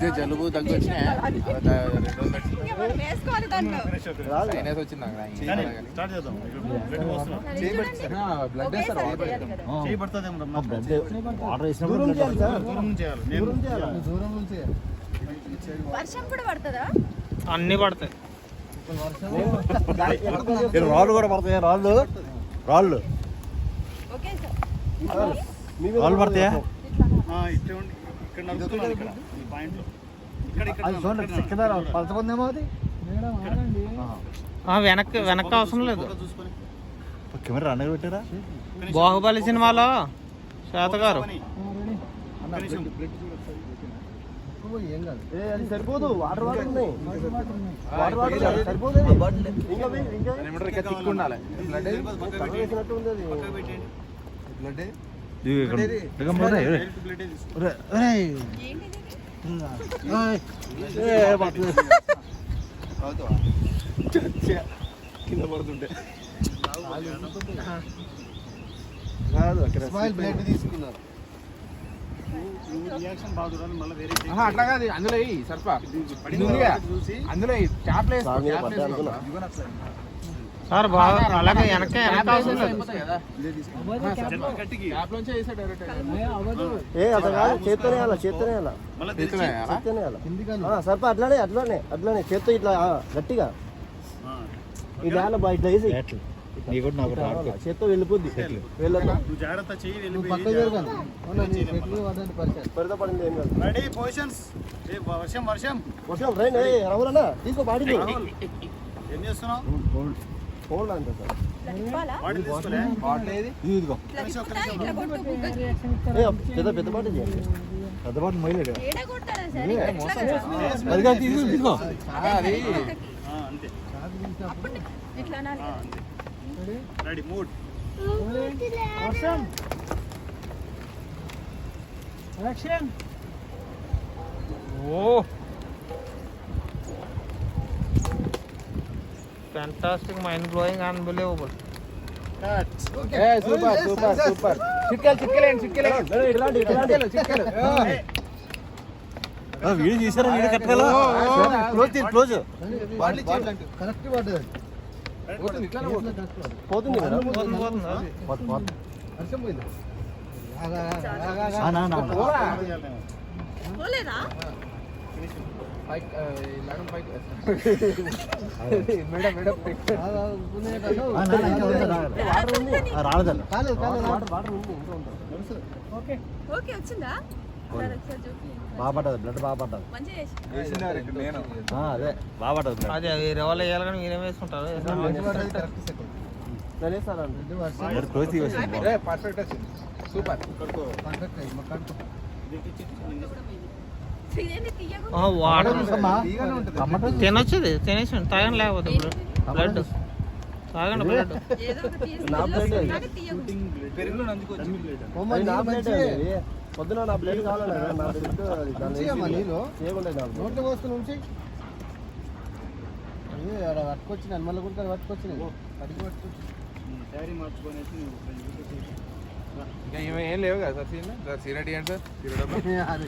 కొద్దిగా జలుబు దగ్గు వచ్చినాయి వచ్చింది? అన్ని పడతాయి. రాళ్ళు కూడా పడతాయి? రాళ్ళు? రాళ్ళు. Okay sir. రాళ్ళు పడతాయా? ఉండి ఇక్కడ నడుస్తున్నాను ఇక్కడ ఈ పాయింట్లో. ఇక్కడ ఇక్కడ అది చూడండి వెనక్కి వెనక్కి అవసరం లేదు. కెమెరా పెట్టారా? బాహుబలి సినిమాలో శ్వేత గారు. సరిపోదు. వాటర్ వాటర్ ఉన్నాయి. వాటర్ వాటర్ సరిపోదు. ఇంకా ఇంకా ఏమంటారు కింద పడుతుంటే. కాదు అక్కడ స్మైల్ బ్లడ్ తీసుకున్నారు. అట్లా కాదు అందులో సర్ప అందులో చాప్లు వేసుకో. వేసుకో. సార్ బాగా అలాగే వెనక వెనక ఏ అట్లా కాదు. చేత్తోనే. అలా? సర్ప అట్లానే అట్లానే అట్లానే. చేత్తో ఇట్లా ఆ, గట్టిగా. ఇట్లా బా ఇట్లా వేసి చేత్తో వెళ్ళిపోద్ది. పడింది ఏం కాదు. రెడీ పొజిషన్స్ ఏ వర్షం వర్షం. వర్షం రైన్ తీసుకో బాడీ ఏం చేస్తున్నావు? ఫోన్ అంత సార్ పెద్ద పెద్ద బాటి చేయండి. పెద్ద బాటి మైలేడు. అది కాదు తీసుకో తీసుకో. Ready? Mood. Fantastic mind blowing unbelievable super super super చిట్కలు చిట్కలేండి చిట్కలేండి ఇట్లాంటి ఇట్లాంటి. చిట్కలు వీడియో తీసారా వీడియో కట్టాలా క్లోజ్ క్లోజ్ కరెక్ట్ పడ్డది పోతుంది పోతుంది. పోతుంది. వర్షం పోయింది. పోలేదా? కాలేదు, కాలేదు. Water water. ఉంది ఇంకా ఉంటుంది ఓకే. వచ్చిందా? సార్ బ్లడ్ అదే వేయాలి కానీ మీరేం వేసుకుంటారు. క్లోజ్ పర్ఫెక్ట్ వచ్చింది. సూపర్. అయ్యి, మా కడుపు. ఇదేంటి తీయకుండా ఆ, వాటర్ చూసమ్మా? తీగానే ఉంటుంది టమాటా తినొచ్చు ఇది తినేసి తాగండి లేకపోతే బ్లడ్. తాగండి బ్లడ్. పొద్దున నా బ్లడ్ దాంట్లో. నోట్లో ఉంచి పట్టుకొచ్చిన. మళ్ళీ కూడా అడిగి పట్టుకొచ్చి ఏం లేవు కదా సార్ సీన్? సార్ సీరడబ్బా అది.